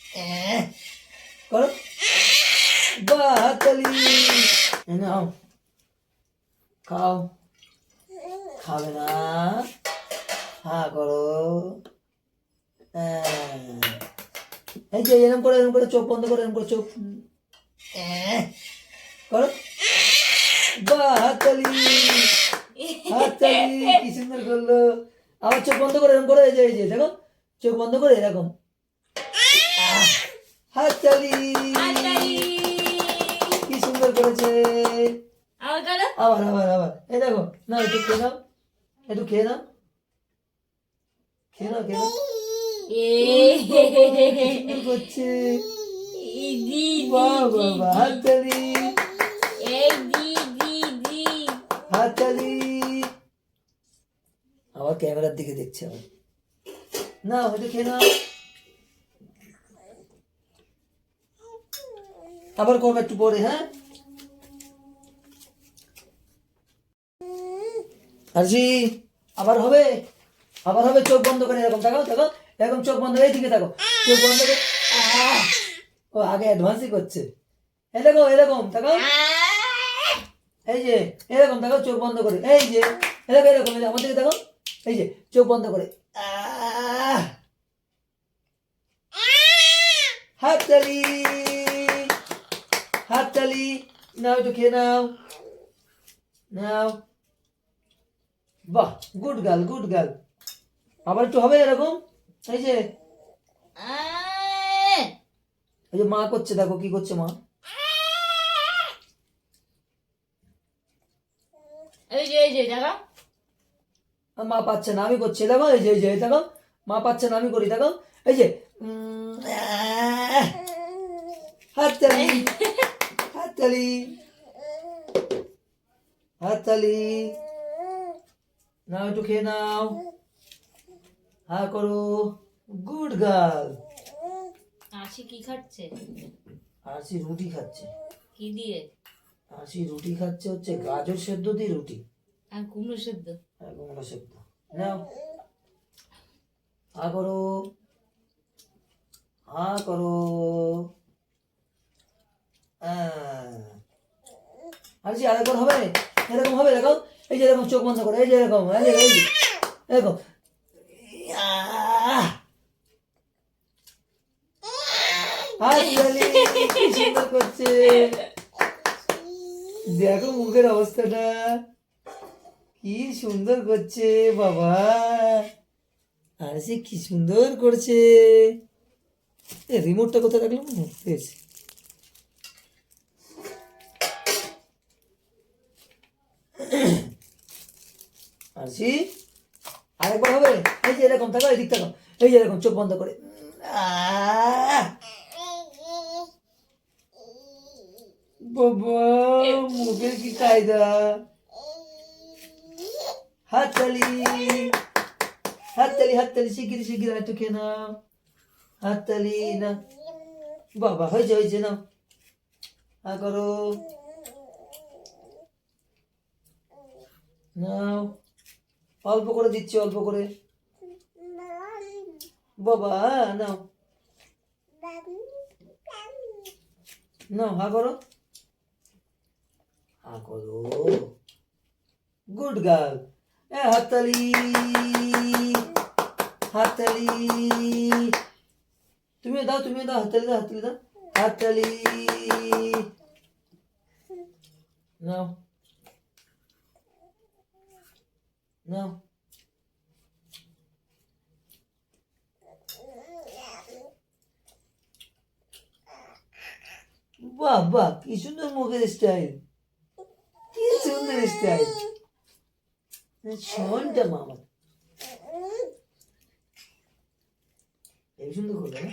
এহ, করো। বাহ নাও। খাও। খাবে না। হা করো। হ্যাঁ। এই যে এরকম করে এরকম করে চোখ বন্ধ করে এরকম করে চোখ। এহ, করো। বাহ হাততালি কি সুন্দর করল। আবার চোখ বন্ধ করে এরকম করে এই যে দেখো। চোখ বন্ধ করে এরকম। হাততালি। কি সুন্দর করেছে। আবার আবার আবার এই দেখো না একটু খেয়ে নাও। একটু খেয়ে নাও। খেয়ে নাও খেয়ে নাও। করছে। বাহ হাততালি। হাততালি। আবার ক্যামেরার দিকে দেখছে আবার। না একটু খেয়ে নাও। আবার করবে একটু পরে হ্যাঁ? আরজি আবার হবে? আবার হবে, চোখ বন্ধ করে এরকম তাকাও তাকাও, এরকম চোখ বন্ধ এই দিকে তাকাও। চোখ বন্ধ করে ও আগে অ্যাডভান্সই করছে। এই দেখো, এরকম তাকাও। এই যে, এরকম দেখো চোখ বন্ধ করে। এই যে এরকম এরকম আমার দিকে দেখো এই যে, চোখ বন্ধ করে। হাত হাততালি হাততালি নাও একটু খেয়ে নাও নাও বাহ গুড গার্ল গুড গার্ল আবার একটু হবে এরকম? এই যে। এই যে মা করছে দেখো কি করছে মা। এই যে এই যে দেখো। মা পাচ্ছে না আমি করছি দেখো এই যে এই যে দেখো। মা পাচ্ছে না আমি করি দেখো। এই যে আহ, হাততালি। হাততালি। নাও একটু খেয়ে নাও। হা করো। Good girl. আশি কি খাচ্ছে? আরসি রুটি খাচ্ছে। কি দিয়ে? আরসি রুটি খাচ্ছে হচ্ছে গাজর সেদ্ধ দিয়ে রুটি। আর কুমড়ো সেদ্ধ? আর কুমড়ো সেদ্ধ। নাও। হা করো। হা করো। আর যে আরেকবার হবে এরকম হবে দেখো এই যে এরকম চোখ বন্ধ করে, এই যে এরকম, এই যে এরকম দেখো মুখের অবস্থাটা, কি সুন্দর করছে বাবা। আর সে কি সুন্দর করছে। রিমোটটা কোথায় রাখলাম? পেয়েছি। আরসি আরেকবার হবে। এই যে এরকম থাকো এই দিক থাকো এই যে এরকম, চোখ বন্ধ করে! বাবা, মুখের কি কায়দা? হাততালি হাততালি হাততালি শিগগিরি শিগগিরি একটু খেয়ে নাও। হাততালি না। বাবা, হয়েছে হয়েছে না হা করো। নাও। অল্প করে দিচ্ছি, অল্প করে। বাবা, নাও। নাও, হা করো। হা করো। গুড গার্ল এ, হাততালি। হাততালি। তুমিও দাও তুমিও দাও, হাততালি দাও হাততালি দাও। হাততালি। নাও। নাও বাহ বাহ কি সুন্দর মুখের স্টাইল কি সুন্দর স্টাইল শোনটা মামা এই সুন্দর করবে না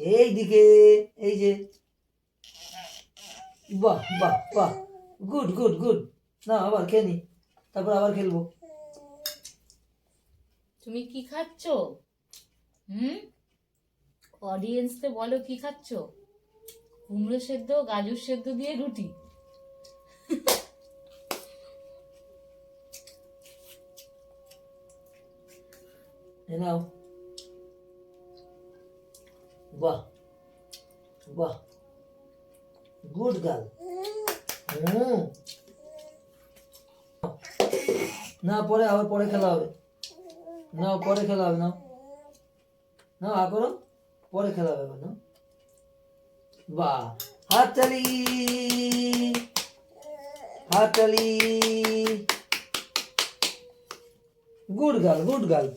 এই এই যে বাহ বাহ বাহ গুড গুড গুড না আবার খেয়ে নি। তারপর আবার খেলব। তুমি কি খাচ্ছ? হুম? অডিয়েন্সকে বলো কি খাচ্ছ? কুমড়ো সেদ্ধ গাজর সেদ্ধ দিয়ে রুটি। নাও। বাহ বাহ। গুড গার্ল হুম। না, পরে আবার পরে খেলা হবে। না পরে খেলা হবে না না আ করো, পরে খেলা হবে না বাহ, হাততালি হাততালি। Good girl good girl.